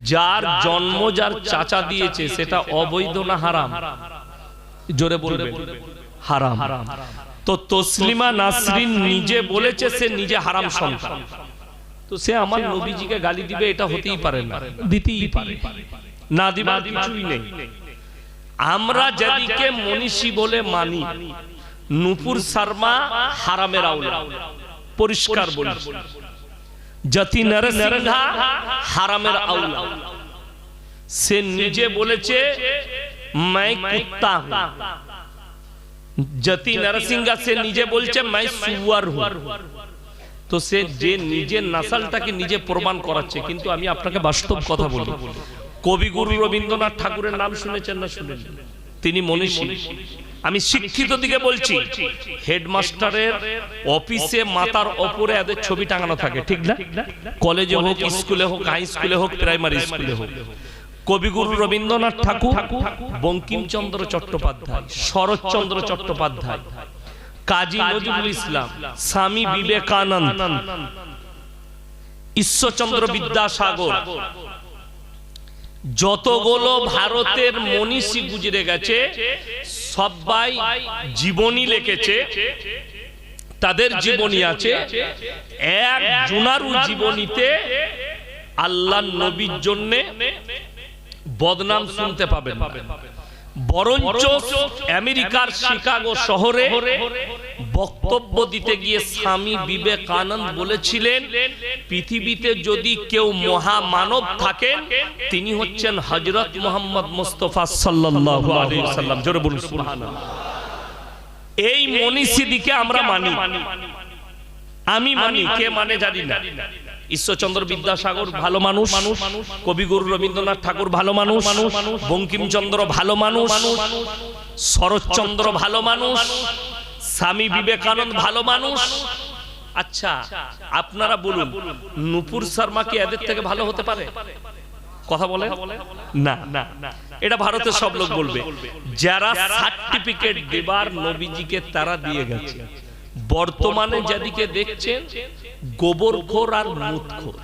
যার জন্ম যার চাচা দিয়েছে সেটা অবৈধ না হারাম। জোরে বলবে হারাম। তো তসলিমা নাসরিন নিজে বলেছে সে নিজে হারাম সন্তান। তো সে আমার নবীজিকে গালি দিবে এটা হতেই পারে না। দিতেই পারে। না দিবার কিছুই নেই। আমরা যেদিকে মনীষী বলে মানি নুপুর শর্মা হারামের আউলা। পরিষ্কার বলি। যতি নরসিংহা হারামের আউলা সে নিজে বলেছে মাই কুত্তা যতি নরসিংহা সে নিজে বলছে মাই সুয়ার তো সে যে নিজের নাসালটাকে নিজে প্রমাণ করাচ্ছে কিন্তু আমি আপনাকে বাস্তব কথা বলি কবিগুরু রবীন্দ্রনাথ ঠাকুরের নাম শুনেছেন না শুনেছেন তিনি মনীষী। আমি শিক্ষিত দিকে বলছি। হেডমাস্টারের অফিসে মাতার ওপরে এদের ছবি টাঙানো থাকে ঠিক না? কলেজে হোক স্কুলে হোক হাই স্কুলে হোক প্রাইমারি স্কুলে হোক। কবিগুরু রবীন্দ্রনাথ ঠাকুর বঙ্কিমচন্দ্র চট্টোপাধ্যায় শরৎচন্দ্র চট্টোপাধ্যায় কাজী নজরুল ইসলাম স্বামী বিবেকানন্দ ঈশ্বরচন্দ্র বিদ্যাসাগর যতগুলো ভারতের মনীষী গুজরে গেছে সবাই জীবনী লিখেছে। তাদের জীবনী আছে এক জুনারু জীবনীতে আল্লাহ নবীর জন্যে বদনাম শুনতে পাবেন বরঞ্চ আমেরিকার শিকাগো শহরে বক্তব্য দিতে গিয়ে স্বামী বিবেকানন্দ বলেছিলেন পৃথিবীতে যদি কেউ মহামানব থাকেন তিনি হচ্ছেন হজরত মোহাম্মদ মুস্তফা সাল্লাল্লাহু আলাইহি সাল্লাম। জোরে বলুন সুবহানাল্লাহ। এই মনীষী দিকে আমরা মানি। আমি মানি কে মানে জানি না। ঈশ্বরচন্দ্র বিদ্যাসাগর ভালো মানুষ কবিগুরু রবীন্দ্রনাথ ঠাকুর ভালো মানুষ বঙ্কিমচন্দ্র ভালো মানুষ শরৎচন্দ্র ভালো মানুষ স্বামী বিবেকানন্দ ভালো মানুষ। আচ্ছা আপনারা বলুন নুপুর শর্মা কি এদের থেকে ভালো হতে পারে? কথা বলে না না এটা ভারতের সব লোক বলবে। যারা সার্টিফিকেট দেবার নবীজিকে তারা দিয়ে গেছে। বর্তমানে যেদিকে দেখছেন গোবরখোর আর মুতখোর।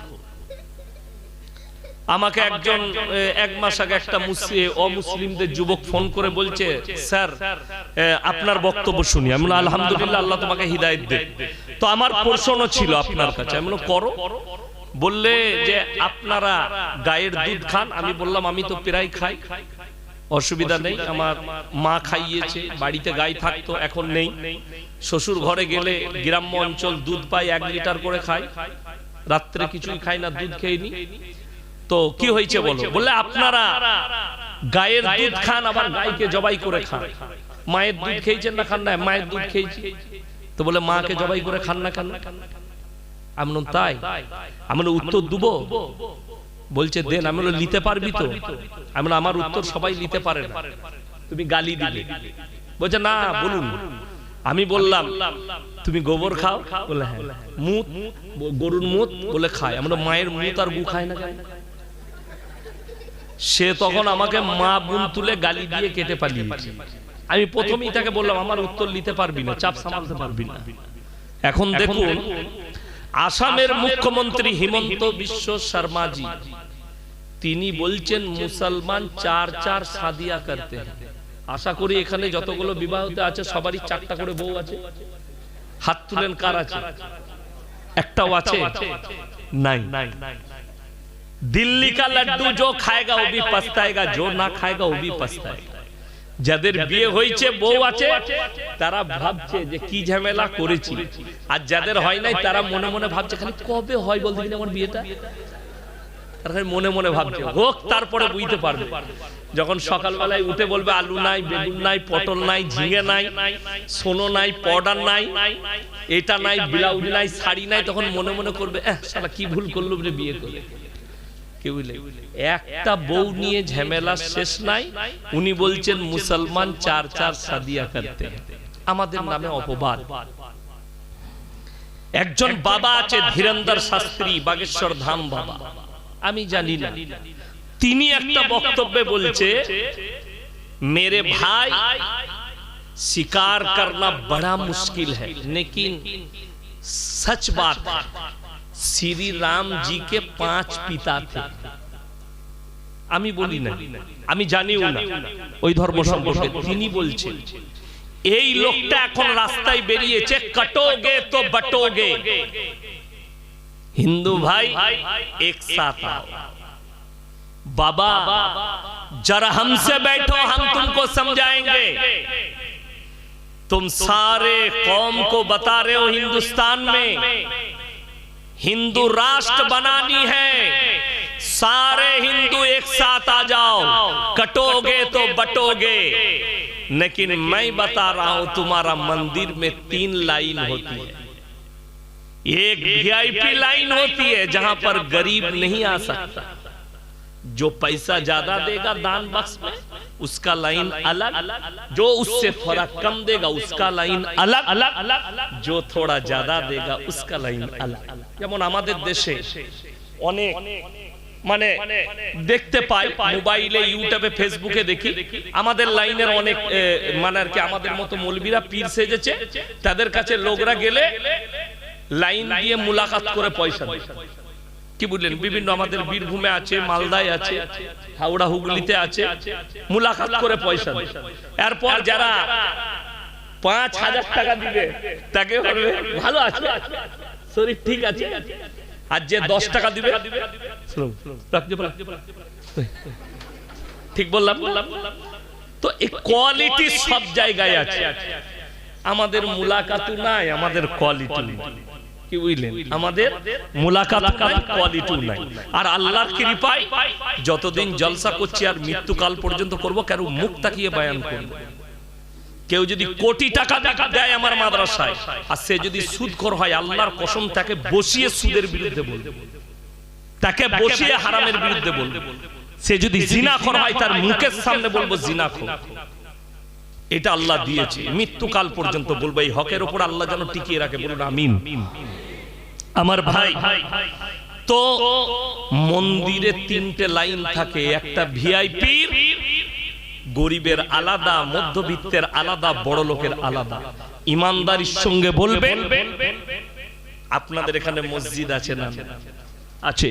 আমাকে একজন এক মাস আগে একটা অমুসলিমদের যুবক ফোন করে বলছে, স্যার আপনার বক্তব্য শুনি। আমি আলহামদুলিল্লাহ, আল্লাহ তোমাকে হিদায়ত দে। তো আমার প্রশ্ন ছিল আপনার কাছে। আমি করো। বললে যে, আপনারা গায়ের দুধ খান? আমি বললাম, আমি তো প্রায় খাই খাই। অসুবিধা নেই আমার মা খাইয়েছে বাড়িতে গাই থাকতো এখন নেই। শ্বশুর ঘরে গেলে গ্রাম্য অঞ্চল দুধ পাই এক লিটার করে খাই রাত্রে কিছুই খাই না দুধ খেয়ে নি। তো কি হয়েছে বলো? বললে আপনারা গায়ের দুধ খান আবার গাইকে জবাই করে খান। মায়ের দুধ খেয়েছেন না খান? না মায়ের দুধ খেয়েছি। তো বলে মাকে জবাই করে খান না খান না আমি বললাম, তাই। আমি উত্তর দুবো। বলছে দেন আমি নিতে পারবি তো? আমি আমার উত্তর সবাই নিতে পারে না। তুমি গালি দিলে বলছে না বলুন। আমি বললাম তুমি গোবর খাও? বলে হ্যাঁ। মুত গরুর মুত? বলে খায়। আমরা মায়ের মুত আর গু খায় না সে তখন আমাকে মা বোন তুলে গালি দিয়ে কেটে পালিয়েছে। আমি প্রথমেই তাকে বললাম আমার উত্তর নিতে পারবি না চাপ সামালতে পারবি না। এখন দেখুন আসামের মুখ্যমন্ত্রী হিমন্ত বিশ্ব শর্মাজি। তিনি বলছেন মুসলমান চার চার সাদিয়া করতে। আশা করি এখানে যতগুলো বিবাহতে আছে সবারই চারটা করে বউ আছে। হাত তুলেন কার আছে? একটাও আছে? নাই। দিল্লি কা লাড্ডু जो খায়গা ও ভি পস্তায়েগা जो না খায়গা ও ভি পস্তায়েগা যাদের বিয়ে হয়েছে বউ আছে তারা ভাবছে যে কি ঝামেলা করেছি। আর যাদের হয় নাই তারা মনে মনে ভাবছে খালি কবে হয় বলতে কিনা আমার বিয়েটা? মনে মনে ভাবছে হোক তারপরে বুঝতে পারবে। যখন সকালবেলায় উঠে বলবে আলু নাই বেগুন নাই পটল নাই ঝিঙে নাই সোনো নাই পাউডার নাই এটা নাই ব্লাউজ নাই শাড়ি নাই তখন মনে মনে করবে শালা কি ভুল করল বিয়ে করে। একটা বউ নিয়ে ঝামেলা শেষ নাই। উনি বলছেন মুসলমান চার চার সাদিয়া কাটতে। আমাদের নামে অপবাদ। একজন বাবা আছে ধীরেন্দ্র শাস্ত্রী বাগেশ্বর ধাম বাবা। আমি জানি না। তিনি একটা বক্তব্যে বলছে মেরে ভাই শিকার করা বড়া মুশকিল হ্যাঁ সচ বাত है श्री राम जी के पांच पिता थे আমি বলি না আমি জানিও না ওই ধর্ম সম্পর্কে তিনি বলছেন এই লোকটা এখন রাস্তায় বেরিয়েছে কটোগে তো বটোগে হিন্দু ভাই এক সাথ आओ। बाबा जरा हमसे बैठो हम तुमको समझाएंगे तुम सारे कौम को बता रहे हो हिंदुस्तान में हिंदू राष्ट्र बनानी है। सारे हिंदू एक साथ आ जाओ। कटोगे तो बटोगे। लेकिन मैं बता रहा हूँ तुम्हारा मंदिर में तीन लाइन होती है। एक वीआईपी लाइन होती है जहाँ पर गरीब नहीं आ सकता। जो पैसा ज्यादा देगा दान बक्स में उसका लाइन अलग जो उससे थोड़ा कम देगा उसका लाइन अलग अलग जो थोड़ा ज्यादा देगा उसका लाइन अलग যেমন আমাদের দেশে অনেক মানে দেখতে পাই মোবাইলে ইউটিউবে ফেসবুকে দেখি আমাদের লাইনের অনেক এ, মানে আর কি আমাদের মতো মৌলবীরা পীর সেজেছে তাদের কাছে লোকরা গেলে লাইন দিয়ে মুলাকাত করে পয়সা দেয় কি বুঝলেন? বিভিন্ন আমাদের বীরভূমে আছে মালদায় আছে হাওড়া হুগলিতে আছে মুলাকাত করে পয়সা। এরপর যারা পাঁচ হাজার টাকা দিবে তাকে বলবে ভালো আছে শরীর ঠিক আছে আর যে দশ টাকা দিবে? ঠিক বললাম তো এই কোয়ালিটি সব জায়গায় আছে। আমাদের মুলাকাতু নাই আমাদের কোয়ালিটি কি বুঝলেন? আমাদের মুলাকাত নাই। নাই। আর আল্লাহর কৃপায় যতদিন জলসা করছি আর মৃত্যুকাল পর্যন্ত করব কেন মুখ তাকিয়ে বয়ান করব। কেউ যদি কোটি টাকা টাকা দেয় আমার মাদ্রাসায় আর সে যদি সুদখোর হয় আল্লাহর কসম তাকে বসিয়ে সুদের বিরুদ্ধে বলবে। তাকে বসিয়ে হারামের বিরুদ্ধে বলবে। সে যদি জিনাখোর হয় তার মুখের সামনে বলব জিনাখোর। এটা আল্লাহ দিয়েছে। মৃত্যুকাল পর্যন্ত বলব, এই হকের উপর আল্লাহ যেন টিকিয়ে রাখে, বলুন আমিন। আমার ভাই, তো মন্দিরে তিনটে লাইন থাকে, একটা ভিআইপি, গরিবের আলাদা, মধ্যবিত্তের আলাদা, বড় লোকের আলাদা। ইমানদারির সঙ্গে বলবেন আপনাদের এখানে মসজিদ আছে না? আছে।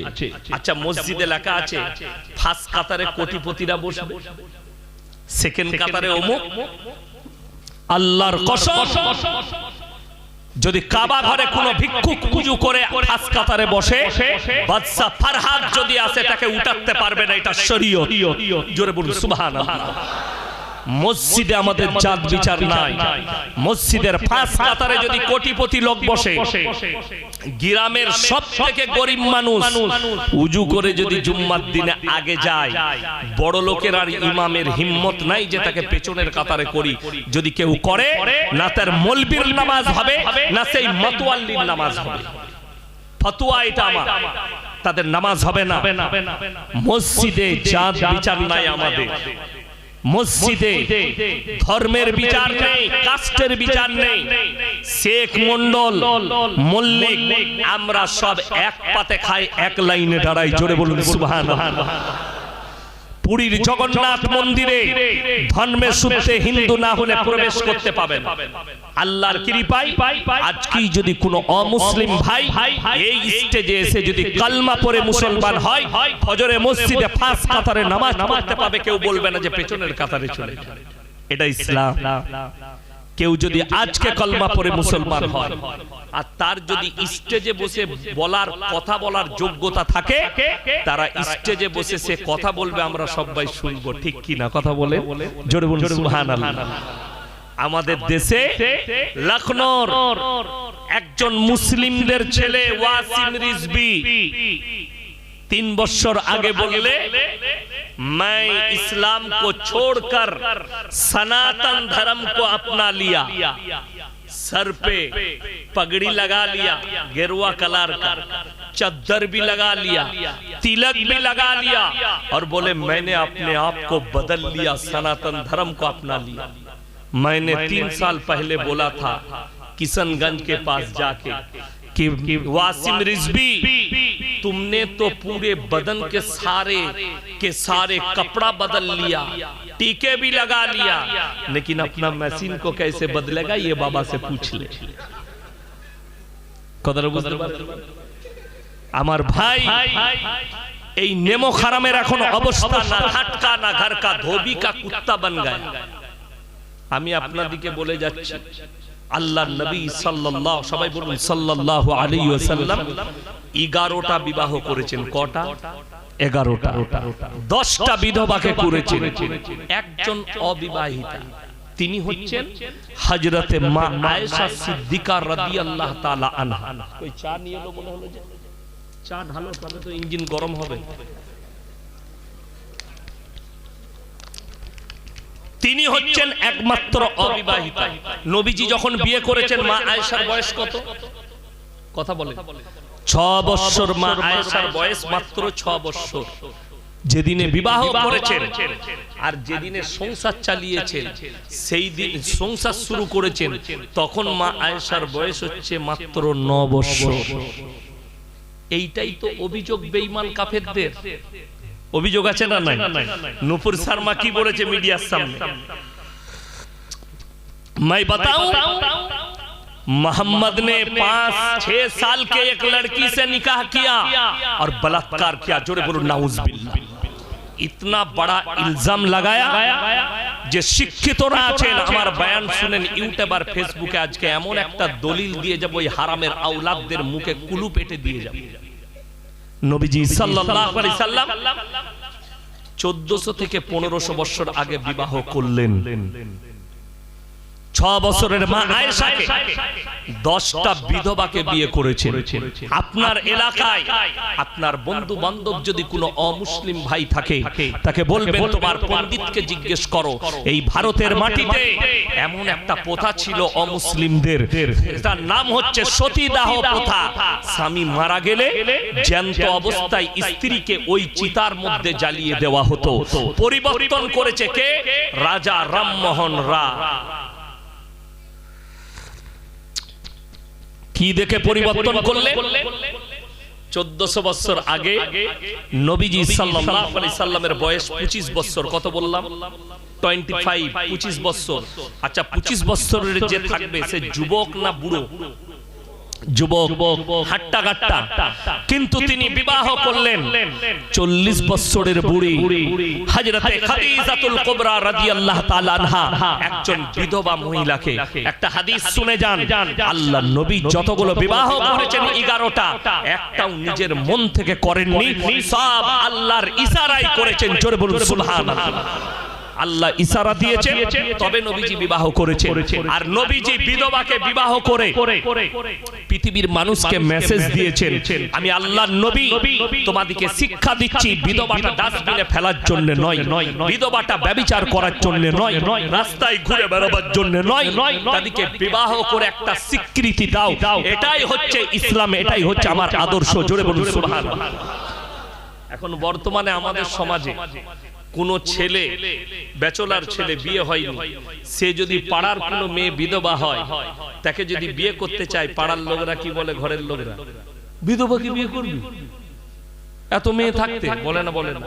আচ্ছা মসজিদে লেখা আছে ফার্স্ট কাতারে কোটিপতিরা বসবে। সেকেন্ড কাতারে অমুক আল্লাহর কসম। যদি কাবা ঘরে কোনো ভিক্ষুক কুজু করে আজ কাতারে বসে বাদশা ফারহাদ যদি আসে তাকে উঠাতে পারবে না এটা শরীয়ত। জোরে বলুন সুবহানাল্লাহ। মসজিদে আমাদের জাত বিচার নাই। মসজিদের ফাঁস কাতারে যদি কোটিপতি লোক বসে গ্রামের সব থেকে গরিব মানুষ উজু করে যদি জুম্মার দিনে আগে যায় বড় লোকের আর ইমামের হিম্মত নাই যে তাকে পেছনের কাতারে করি। যদি কেউ করে না তার মলবির নামাজ হবে না সেই মতোয়াল্লির নামাজ হবে। ফতুয়া এটা আমার। তাদের নামাজ হবে না। মসজিদে জাত বিচার নাই আমাদের। মসজিদে ধর্মের বিচার নেই কাস্টের বিচার নেই। শেখ মন্ডল মল্লিক আমরা সব এক পাতে খাই এক লাইনে দাঁড়াই জোরে বলুন সুবহান পুরীর জগন্নাথ মন্দিরে ধর্মে সূত্রে হিন্দু না হলে প্রবেশ করতে পাবেন। আল্লাহর কৃপায় আজকেই যদি কোনো অমুসলিম ভাই এই স্টেজে এসে যদি কালমা পরে মুসলমান হয় ফজরে মসজিদে ফাঁস কাতারে নামাজ নামাজতে পাবে কেউ বলবে না যে পেছনের কাতারে চলে এটা ইসলাম। কেউ যদি আজকে কলমা পড়ে মুসলমান হয় আর তার যদি স্টেজে বসে বলার কথা বলার যোগ্যতা থাকে তারা স্টেজে বসে সে কথা বলবে আমরা সবাই শুনব। ঠিক কি না কথা বলে? জোরে বলুন সুবহানাল্লাহ। আমাদের দেশে লখনৌর একজন মুসলিমদের ছেলে ওয়াসিম রিজবি तीन बच्चर आगे बोले मैं इस्लाम को छोड़कर सनातन धर्म को अपना लिया। सर पे पगड़ी लगा लिया गेरुआ कलर का। चद्दर भी लगा लिया तिलक भी लगा लिया। और बोले मैंने अपने आप को बदल लिया सनातन धर्म को अपना लिया। मैंने तीन साल पहले बोला था किशनगंज के पास जाके कि वासिम रिजबी तुमने तो पूरे बदन के सारे के सारे कपड़ा बदल लिया टीके भी लगा लिया लेकिन अपना मशीन को कैसे बदलेगा ये बाबा से पूछ ले কদর বুঝতে পারছেন? আমার ভাই এই নেমো খারামের এখন অবস্থা না ঘাটকা না ঘরকা ধোবি কা কুত্তা বান গায় আমি আপনাদিকে বলে যাচ্ছি আল্লাহ নবী সাল্লাল্লাহু সবাই বলুন সাল্লাল্লাহু আলাইহি ওয়াসাল্লাম 11টা বিবাহ করেছেন কটা? এগারোটা। দশটা বিধবাকে করেছেন। একজন অবিবাহিতা। তিনি হচ্ছেন হজরতে মা আয়েশা সিদ্দিকা রাদিয়াল্লাহু তাআলা আনহা। কই চা নিয়ে মনে হলো যে? চা ঢালো তবে তো ইঞ্জিন গরম হবে। তিনি হচ্ছেন একমাত্র অবিবাহিতা। নবীজি যখন বিয়ে করেছেন মা আয়েশার বয়স কত? কথা বলে ছ বৎসর মা আয়েশার বয়স মাত্র ছ বৎসর। যেদিনে বিবাহ করেছেন আর যেদিনে সংসার চালিয়েছেন সেই দিন সংসার শুরু করেছেন তখন মা আয়েশার বয়স হচ্ছে মাত্র ন বৎসর। এইটাই তো অভিযোগ বেঈমান কাফেরদের। অভিযোগ আছে না নাই নুপুর শর্মা কি বলেছে মিডিয়ার সামনে मैं बताऊं मोहम्मद ने पांच छह साल के एक लड़की से निकाह किया और बलात्कार किया जोड़े बोलो नाउज बिल्ला इतना बड़ा इल्जाम लगाया যে শিক্ষিতরা আছেন আমার বয়ান শুনেন ইউটিউব আর ফেসবুকে আজকে এমন একটা দলিল দিয়ে যাব ওই হারামের আওলাদদের মুখে কুলু পেটে দিয়ে যাব নবীজি সাল্লাল্লাহু আলাইহি সাল্লাম 1400 থেকে পনেরোশো বছর আগে বিবাহ করলেন। ছ বছরের মা আয়েশাকে দশটা বিধবাকে বিয়ে করেছে আপনার এলাকায় আপনার বন্ধু বান্ধব যদি কোনো অমুসলিম ভাই থাকে তাকে বলবেন তোমার পণ্ডিতকে জিজ্ঞেস করো এই ভারতের মাটিতে এমন একটা প্রথা ছিল অমুসলিমদের। তার নাম হচ্ছে সতীদাহ প্রথা। স্বামী মারা গেলে জ্যান্ত অবস্থায় স্ত্রীকে ওই চিতার মধ্যে জ্বালিয়ে দেওয়া হতো। পরিবর্তন করেছে কে? রাজা রামমোহন রা কি দেখে পরিবর্তন করলে? চোদ্দশো বছর আগে নবীজি সাল্লামের বয়স পঁচিশ বছর কত বললাম? টোয়েন্টি ফাইভ পঁচিশ বছর। আচ্ছা পঁচিশ বছরের যে থাকবে সে যুবক না বুড়ো? যুবক হাট্টা গাট্টা কিন্তু তিনি বিবাহ করলেন। চল্লিশ বছরের বুড়ি। হাজরতে খাদিজাতুল কুবরা রাদিয়াল্লাহু তাআলা আনহা একজন বিধবা মহিলাকে একটা হাদিস শুনে যান। আল্লাহ নবী যতগুলো বিবাহ করেছেন 11টা একটাও নিজের মন থেকে করেননি। সব আল্লাহর ইশারায় করেছেন। জোরে বলুন সুবহানাল্লাহ। আল্লাহ ইশারা দিয়েছেন তবে নবীজি বিবাহ করেছে আর নবীজি বিধবাকে বিবাহ করে পৃথিবীর মানুষকে মেসেজ দিয়েছেন আমি আল্লাহ নবী তোমাদেরকে শিক্ষা দিচ্ছি বিধবাটা ডাস্টবিনে ফেলার জন্য নয়। নয়। বিধবাটা ব্যবিচার করার জন্য নয়। নয়। রাস্তায় ঘুরে বেড়াবার জন্য নয়। তাদেরকে বিবাহ করে একটা স্বীকৃতি দাও। এটাই হচ্ছে ইসলাম এটাই হচ্ছে আমার আদর্শ। জোরে বলুন সুবহানাল্লাহ। এখন বর্তমানে আমাদের সমাজে কোন ছেলে ব্যাচলার ছেলে বিয়ে হয়নি সে যদি পাড়ার কোনো মেয়ে বিধবা হয় তাকে যদি বিয়ে করতে চায় পাড়ার লোকরা কি বলে ঘরের লোকরা? বিধবা কি বিয়ে করবি? এত মেয়ে থাকতে বলে না বলে না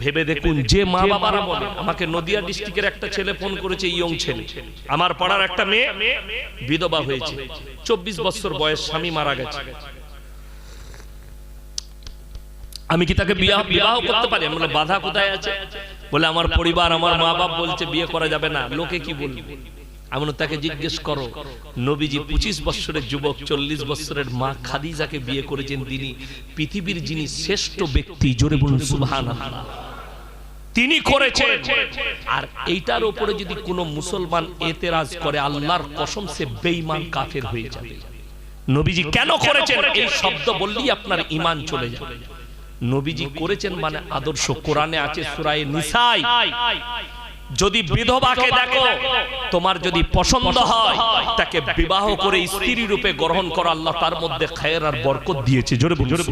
ভেবে দেখুন যে মা বাবারা বলে আমাকে নদিয়া ডিস্ট্রিক্টের একটা ছেলে ফোন করেছে ইয়ং ছেলে। আমার পাড়ার একটা মেয়ে বিধবা হয়েছে। চব্বিশ বছর বয়স স্বামী মারা গেছে। আমি কি তাকে বিবাহ করতে পারি? আমি বলে বাধা কোথায় আছে? বলে আমার পরিবার আমার মা বাপ বলছে বিয়ে করা যাবে না। লোকে কি বলবে? আমি তাকে জিজ্ঞেস করো নবীজি পঁচিশ বছরের যুবক চল্লিশ বছরের মা খাদিজাকে বিয়ে করেছেন তিনি। পৃথিবীর যিনি শ্রেষ্ঠ ব্যক্তি জোরে বলুন সুবহান তিনি করেছেন। আর এইটার উপরে যদি কোনো মুসলমান এতেরাজ করে আল্লাহর কসম সে বেঈমান কাফের হয়ে যাবে। নবীজি কেন করেছেন? এই শব্দ বললেই আপনার ইমান চলে যাবে নবীজি করেছেন মানে আদর্শ কোরআনে আছে সুরায়ে নিসাই। যদি বিধবাকে দেখো তোমার যদি পছন্দ হয় তাকে বিবাহ করে স্ত্রী রূপে গ্রহণ করো আল্লাহ তার মধ্যে খায়ের আর বরকত দিয়েছে। জোরে জোরে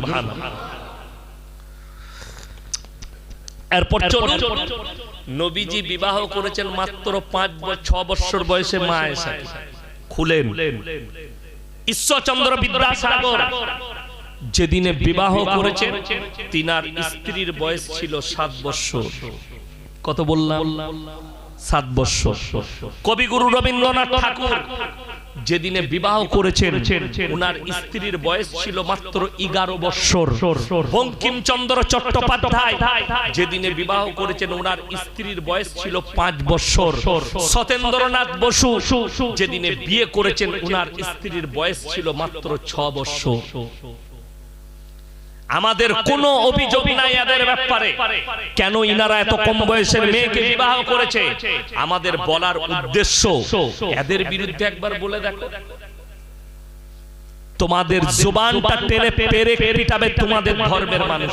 এরপর চলুন। নবীজি বিবাহ করেছেন মাত্র পাঁচ ব- ছ বছর বয়সে মা এসে খুলেন। ঈশ্বরচন্দ্র বিদ্যাসাগর। যেদিনে বিবাহ করেছেন তিনার স্ত্রীর বয়স ছিল সাত বৎসর কত বললাম? সাত বৎসর কবিগুরু রবীন্দ্রনাথ ঠাকুর যেদিনে বিবাহ করেছেন ওনার স্ত্রীর বয়স ছিল মাত্র এগারো বৎসর বঙ্কিমচন্দ্র চট্টোপাধ্যায় যেদিনে বিবাহ করেছেন ওনার স্ত্রীর বয়স ছিল পাঁচ বৎসর সতেন্দ্রনাথ বসু যেদিনে বিয়ে করেছেন ওনার স্ত্রীর বয়স ছিল মাত্র ছ বৎসর আমাদের কোনো অভিযোগ নাই এদের ব্যাপারে। কেন ইনারা এত কম বয়সের মেয়েকে বিবাহ করেছে? আমাদের বলার উদ্দেশ্য এদের বিরুদ্ধে একবার বলে দেখো। তোমাদের জুবানটা টেনে পেরে পিটাবে তোমাদের ধর্মের মানুষ।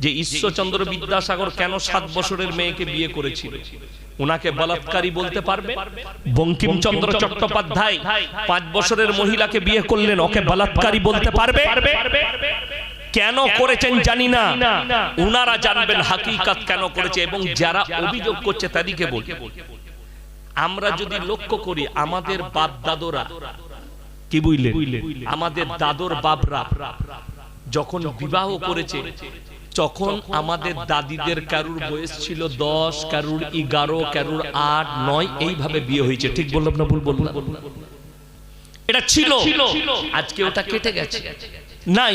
যে ঈশ্বরচন্দ্র বিদ্যাসাগর কেন সাত বছরের মেয়েকে বিয়ে করেছিল? ওনাকে বলাৎকারী বলতে পারবে বঙ্কিমচন্দ্র চট্টোপাধ্যায় পাঁচ বছরের মহিলাকে বিয়ে করলেন ওকে বলাৎকারী বলতে পারবে? কেন করেছেন জানি না। উনারা জানবেন হাকিকাত কেন করেছে এবং যারা অভিযোগ করছে তাদেরকে বল। আমরা যদি লক্ষ্য করি আমাদের বাপ দাদরা কি বুঝলেন? আমাদের দাদর বাপরা যখন বিবাহ করেছে তখন আমাদের দাদিদের কারুর বয়স ছিল দশ কারুর এগারো কারুর আট নয় এইভাবে বিয়ে হয়েছে। ঠিক বললাম না ভুল বললাম? এটা ছিল। আজকে ওটা কেটে গেছে। নাই।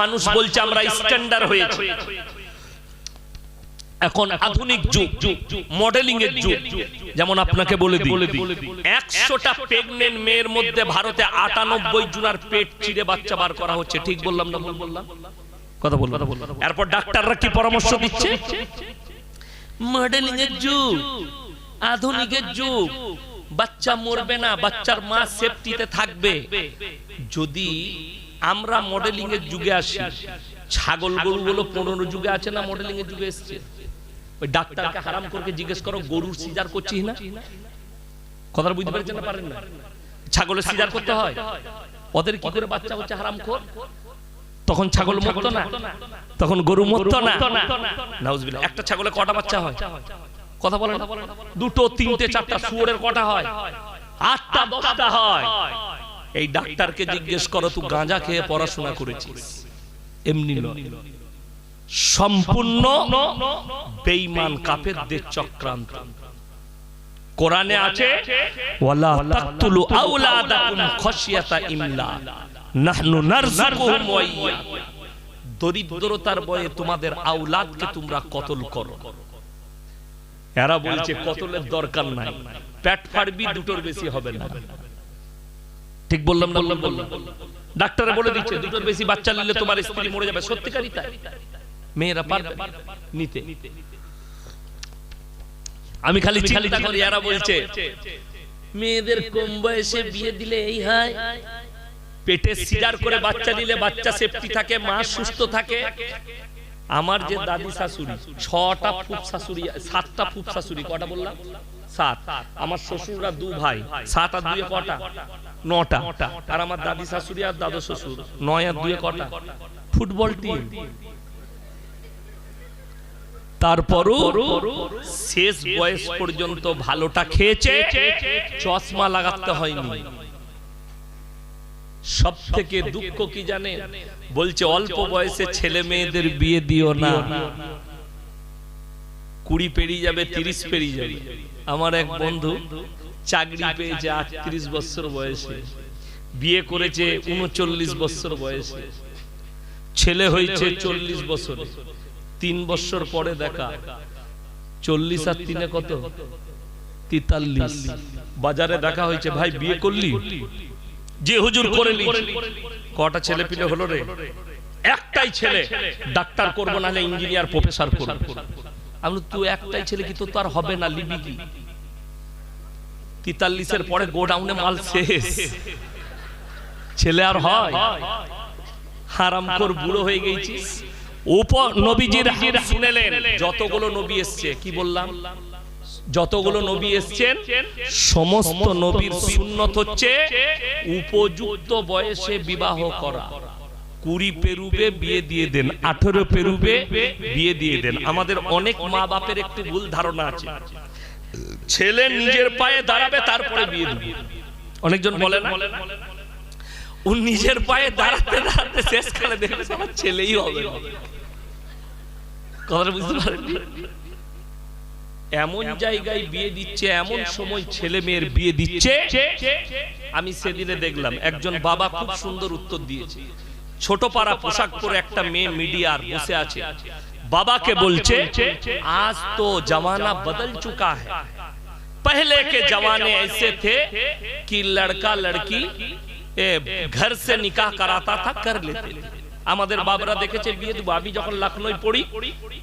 মানুষ বলছে আমরা স্ট্যান্ডার্ড হয়েছে। এখন আধুনিক যুগ। মডেলিং এর যুগ। যেমন আপনাকে বলে দিই। একশোটা প্রেগনেন্ট মেয়ের মধ্যে ভারতে আটানব্বই জুনার পেট চিড়ে বাচ্চা বার করা হচ্ছে। ঠিক বললাম না ভুল বললাম? কথা বলব। এরপর ডাক্তাররা কি পরামর্শ দিচ্ছে? মডেলিং এর যুগ, আধুনিকের যুগ। বাচ্চা মরবে না, বাচ্চার মা সেফটিতে থাকবে। যদি আমরা মডেলিং এর যুগে আসি, ছাগল গরুগুলো পনেরো যুগে আছে না মডেলিং এর যুগে এসছে? ওই ডাক্তারকে হারাম করে জিজ্ঞেস করো, গরুর সিজার করছিস না? কথাটা বুঝতে পারছেন না? পারেন না? ছাগলের সিজার করতে হয়। ওদের কি করে বাচ্চা হচ্ছে হারাম খোর তখন ছাগল মরতো না। তখন গরু মরতো না। নাউজুবিল্লাহ। একটা ছাগলে কটা বাচ্চা হয়? কথা বলেন। দুটো তিনটে চারটা শুয়োরের কটা হয়? আটটা দশটা হয়? এই ডাক্তারকে জিজ্ঞেস করো তুই গাঁজা খেয়ে পড়াশোনা করেছিস? এমনি নয়। সম্পূর্ণ বেঈমান কাফেরদের চক্রান্ত। কোরআনে আছে ওয়ালা তাকতুলু আওলাদাকুম খাশিয়াতা ইমলা দরিদ্রতার বয়ে তোমাদের আওলাদকে তোমরা কতল করো? এরা বলছে কতলের দরকার নাই। পেট ফাড়বি দুটোর বেশি হবে না। ঠিক বললাম না বললাম? ডাক্তারে বলে দিচ্ছে দুটোর বেশি বাচ্চা নিলে তোমার স্ত্রী মরে যাবে। সত্যিকারই তাই মেয়েরা পারবে নিতে। আমি খালি চিন্তা করি এরা বলছে। মেয়েদের কম বয়সে বিয়ে দিলে এই হয়? পেটে সিজার করে বাচ্চা দিলে বাচ্চা সেফটি থাকে মা সুস্থ থাকে। আমার যে দাদি শাশুড়ি ছটা ফুপ শাশুড়ি সাতটা ফুপ শাশুড়ি কটা বললাম? সাত। আমার শ্বশুররা দু ভাই সাত আর দুয়ে কটা? নটা। আর আমার দাদি শাশুড়ি আর দাদু শ্বশুর নয় আর দুয়ে কটা? Football team. তারপরও শেষ বয়স পর্যন্ত ভালোটা খেয়েছে চশমা লাগাতে হয়নি। সব থেকে দুঃখ কি জানে বলছে অল্প বয়সে ছেলে মেয়েদের বিয়ে দিও না। কুড়ি পেরিয়ে যাবে তিরিশ পেরিয়ে যাবে। আমার এক বন্ধু চাকরি পেয়েছে আটত্রিশ বছর বয়সে। বিয়ে করেছে উনচল্লিশ বছর বয়সে। ছেলে হয়েছে চল্লিশ বছর। তিন বছর পরে দেখা। চল্লিশ আর তিনে কত? তিতাল্লিশ। বাজারে দেখা হয়েছে ভাই বিয়ে করলি? যে হুজুর করে কটা ছেলে পিলে হলো রে? একটাই ছেলে ডাক্তার করব না হলে ইঞ্জিনিয়ার প্রফেসর করব। আমি তুই একটাই ছেলে কি তো তার হবে না লিবি কি তিতাল্লিশের পরে গোডাউনে মাল শেষ। ছেলে আর হয়। হারাম কর বুড়ো হয়ে গেছিস। উপর নবীজির শুনেলেন। যতগুলো নবী এসছে কি বললাম? যতগুলো নবী এসছেন সমস্ত নবীর সুন্নত হচ্ছে উপযুক্ত বয়সে বিবাহ করা। কুড়ি পেরুবে বিয়ে দিয়ে দেন আঠেরো পেরুবে বিয়ে দিয়ে দেন। আমাদের অনেক মা বাপের একটু ভুল ধারণা আছে। ছেলে নিজের পায়ে দাঁড়াবে তারপরে বিয়ে দিবে। অনেকজন বলে না? ও নিজের পায়ে দাঁড়াতে দাঁড়াতে শেষ শেষকালে দেখবে আমার ছেলেই হবে। কথাটা বুঝতে পারেন এমন জায়গায় বিয়ে দিচ্ছে এমন সময় ছেলে মেয়ের বিয়ে দিচ্ছে আমি সেদিনে দেখলাম একজন বাবা খুব সুন্দর উত্তর দিয়েছে ছোট পাড়া পোশাক পরে একটা মেয়ে মিডিয়ার বসে আছে বাবাকে বলছে আজ তো जमाना बदल चुका है पहले के जमाने ऐसे थे कि लड़का लड़की ए, घर से निकाह कराता था कर लेते थे আমাদের বাবরা দেখেছে, বিয়ে দেবো। আমি যখন লাখনৌ পড়ি,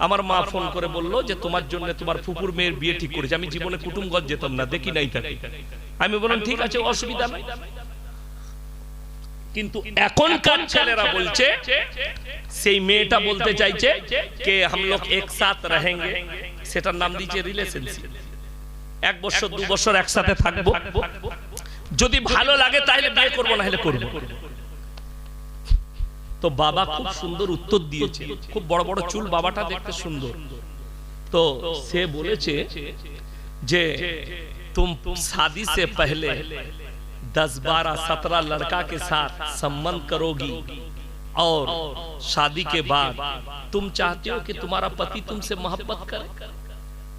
আমার মা ফোন করে বলল যে, তোমার জন্য তোমার ফুপুর মেয়ের বিয়ে ঠিক করেছে। আমি জীবনে কুটুমগঞ্জ যেতাম না, দেখি নাই তাকে। আমি বললাম, ঠিক আছে, অসুবিধা নাই। কিন্তু এখনকার ছেলেরা বলছে, সেই মেয়েটা বলতে চাইছে কে, হাম লোক একসাথ রহেঙ্গে। সেটার নাম দিয়েছে রিলেশনশিপ এক বছর, দু বছর একসাথে থাকব। যদি ভালো লাগে, তাহলে বিয়ে করব না হলে করব। तो बाबा खूब सुंदर उत्तर दिए खूब बड़ बड़ चूल बाबा देखते सुंदर। तो से बोले तुम शादी से पहले दस बारह सत्रह लड़का के साथ संबंध करोगी और शादी के बाद तुम चाहते हो कि तुम्हारा पति तुमसे मोहब्बत करे।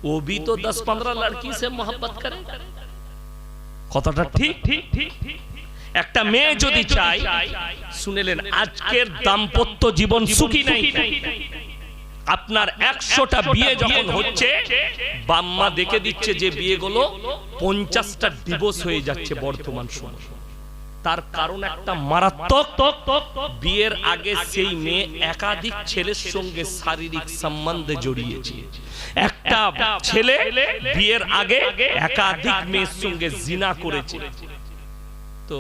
वो भी तो दस पंद्रह लड़की से मोहब्बत करे। कतटा ठीक ठीक ठीक? একটা মেয়ে যদি চাই শুনেলেন আজকের দাম্পত্য জীবন সুখী নাই। আপনার একশোটা বিয়ে যখন হচ্ছে বাম্মা দেখে দিচ্ছে যে বিয়েগুলো পঞ্চাশটা ডিভোর্স হয়ে যাচ্ছে বর্তমান সময়। তার কারণ একটা মারাত্মক বিয়ের আগে সেই মেয়ে একাধিক ছেলের সঙ্গে শারীরিক সম্বন্ধে জড়িয়েছে। একটা ছেলে বিয়ের আগে একাধিক মেয়ের সঙ্গে জিনা করেছে। তো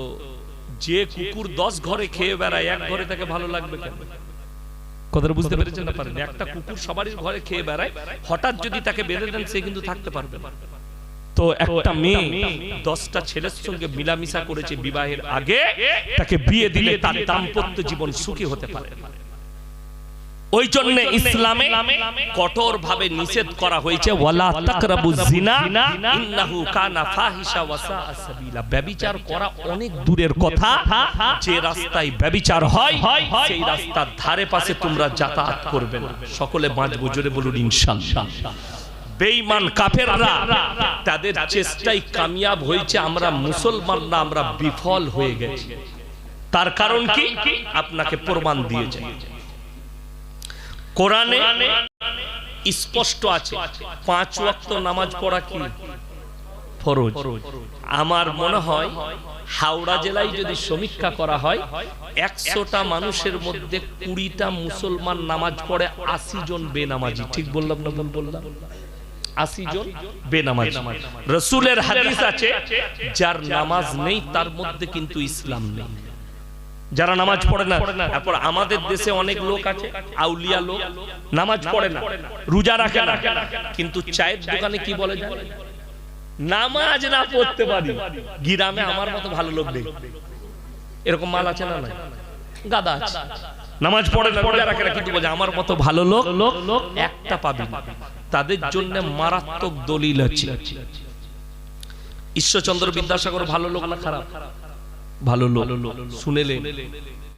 যে কুকুর দশ ঘরে খেয়ে বেড়ায়, এক ঘরে তাকে ভালো লাগবে কথাটা বুঝতে পেরেছেন না পারেন একটা কুকুর সবারই ঘরে খেয়ে বেড়ায়, হঠাৎ যদি তাকে বেঁধে দেন, সে কিন্তু থাকতে পারবে না। তো একটা মেয়ে দশটা ছেলের সঙ্গে মিলামিশা করেছে বিবাহের আগে, তাকে বিয়ে দিলে তার দাম্পত্য জীবন সুখী হতে পারে। ওই জন্য ইসলামে কঠোর ভাবে নিষেধ করা হয়েছে ওয়ালা তাকরাবু জিনা ইন্নাহু কানা ফাহিশা ওয়া সাআ সাবিলা। ব্যভিচার করা অনেক দূরের কথা। যে রাস্তায় ব্যভিচার হয় সেই রাস্তার ধারে পাশে তোমরা যাতায়াত করবে না। সকলে বাঁচবো জোরে বলুন ইনশাআল্লাহ। বেঈমান কাফেররা তাদের চেষ্টায় কামিয়াব হয়েছে আমরা মুসলমানরা আমরা বিফল হয়ে গেছি। তার কারণ কি? আপনাকে প্রমাণ দিয়েছে কোরআনে স্পষ্ট আছে, পাঁচ ওয়াক্ত নামাজ পড়া কি? ফরজ। আমার মনে হয় হাওড়া জেলায় যদি সমীক্ষা করা হয়, একশোটা মানুষের মধ্যে কুড়িটা মুসলমান নামাজ পড়ে আশি জন বেনামাজি। ঠিক বললাম না বললাম? আশি জন বেনামাজি। রসুলের হাদিস আছে, যার নামাজ নেই, তার মধ্যে কিন্তু ইসলাম নেই। যারা নামাজ পড়ে না তারপর আমাদের দেশে অনেক লোক আছে আউলিয়া লোক নামাজ পড়ে না রোজা রাখে না কিন্তু চায়ের দোকানে কি বলে নামাজ না পড়তে পারি গিরামে আমার মতো ভালো লোক নেই। এরকম মাল আছে না না গাদা আছে। নামাজ পড়ে না রোজা রাখে না কিন্তু বলে আমার মতো ভালো লোক লোক লোক একটা পাবি তাদের জন্য মারাত্মক দলিল আছে। ঈশ্বরচন্দ্র বিদ্যাসাগর ভালো লোক না খারাপ? ভালো লোক। শুনেলেন